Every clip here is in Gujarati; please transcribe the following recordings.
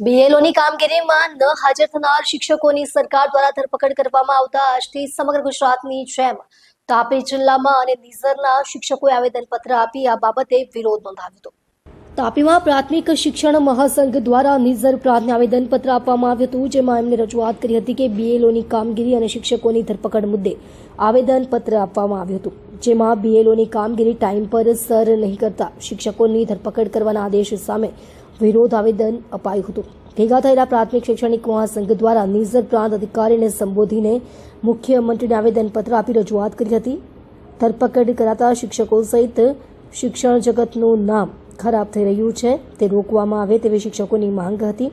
બીએલઓની કામગીરીમાં ન હાજર થનાર શિક્ષકોની સરકાર દ્વારા ધરપકડ કરવામાં આવતા આજથી સમગ્ર ગુજરાતની જેમ તાપી જિલ્લામાં અને નિઝરના શિક્ષકોએ આવેદનપત્ર આપી આ બાબતે વિરોધ નોંધાવ્યો હતો. તાપીમાં પ્રાથમિક શિક્ષણ મહાસંઘ દ્વારા નિઝર પ્રાંતને આવેદનપત્ર આપવામાં આવ્યું હતું, જેમાં એમને રજૂઆત કરી હતી કે બીએલઓની કામગીરી અને શિક્ષકોની ધરપકડ મુદ્દે આવેદનપત્ર આપવામાં આવ્યું હતું, જેમાં બીએલઓની કામગીરી ટાઈમ પર સર નહીં કરતા શિક્ષકોની ધરપકડ કરવાના આદેશ સામે વિરોધ આવેદન અપાયું હતું. ભેગા થયેલા પ્રાથમિક શૈક્ષણિક મહાસંઘ દ્વારા નિઝર પ્રાંત અધિકારીને સંબોધીને મુખ્યમંત્રીને આવેદનપત્ર આપી રજૂઆત કરી હતી. ધરપકડ કરાતા શિક્ષકો સહિત શિક્ષણ જગતનું નામ ખરાબ થઈ રહ્યું છે. તે રોકવામાં આવે તેવી શિક્ષકોની માંગ હતી.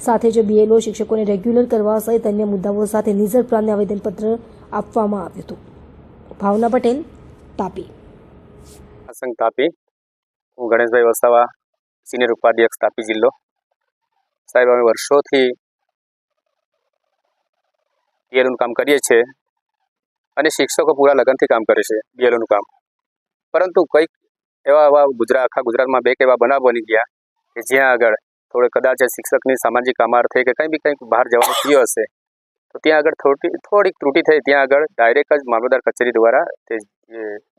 સાથે જ બીએલઓ શિક્ષકોને રેગ્યુલર કરવા સહિત અન્ય મુદ્દાઓ સાથે નિઝર પ્રાંતને આવેદનપત્ર આપવામાં આવ્યું હતું. ભાવના પટેલ, તાપી. તાપી. હું ગણેશભાઈ વસાવા સિનિયર ઉપાધ્યક્ષ તાપી જિલ્લો. સાહેબ, અમે વર્ષોથી બીએલઓનું કામ કરીએ છીએ અને શિક્ષકો પૂરા લગનથી કામ કરે છે બીએલઓનું કામ. પરંતુ કંઈક એવા એવા ગુજરાત આખા ગુજરાતમાં બે એવા બનાવ બની ગયા કે જ્યાં આગળ થોડે કદાચ શિક્ષકની સામાજિક અમારથે કે કંઈ બી કંઈક બહાર જવાનું થયું હશે, તો ત્યાં આગળ થોડી, થોડીક ત્રુટિ થઈ, ત્યાં આગળ ડાયરેક્ટ જ મામલતદાર કચેરી દ્વારા તે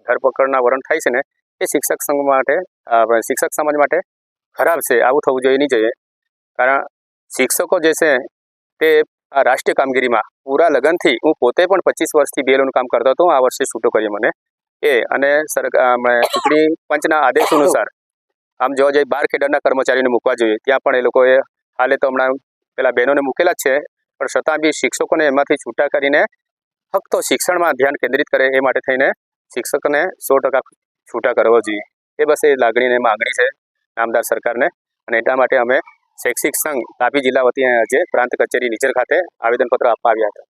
ધરપકડના વરણ થાય છે ને, એ શિક્ષક સંઘ માટે શિક્ષક સમાજ માટે ખરાબ છે, આવું થવું જોઈએ નહીં જોઈએ. કારણ શિક્ષકો જે છે, તે આ રાષ્ટ્રીય કામગીરીમાં પૂરા લગનથી, હું પોતે પણ પચીસ વર્ષથી બેલોનું કામ કરતો હતો આ વર્ષે છૂટો કર્યો મને. એ અને સરકાર ચૂંટણી પંચના આદેશ અનુસાર આમ જોવા જઈએ, બાર ખેડરના કર્મચારીઓને મૂકવા જોઈએ. ત્યાં પણ એ લોકોએ હાલે તો હમણાં પેલા બહેનોને મૂકેલા જ છે, પણ છતાં બી શિક્ષકોને એમાંથી છૂટા કરીને ફક્ત શિક્ષણમાં ધ્યાન કેન્દ્રિત કરે એ માટે થઈને શિક્ષકને સો ટકા છૂટા કરવા જોઈએ. એ બસ એ લાગણીને માગણી છે. નામદાર સરકારને. અને એટલા માટે અમે શૈક્ષિક સંઘ તાપી જિલ્લા વતી આજે પ્રાંત કચેરી નીચર ખાતે આવેદનપત્ર આપવા આવ્યા હતા.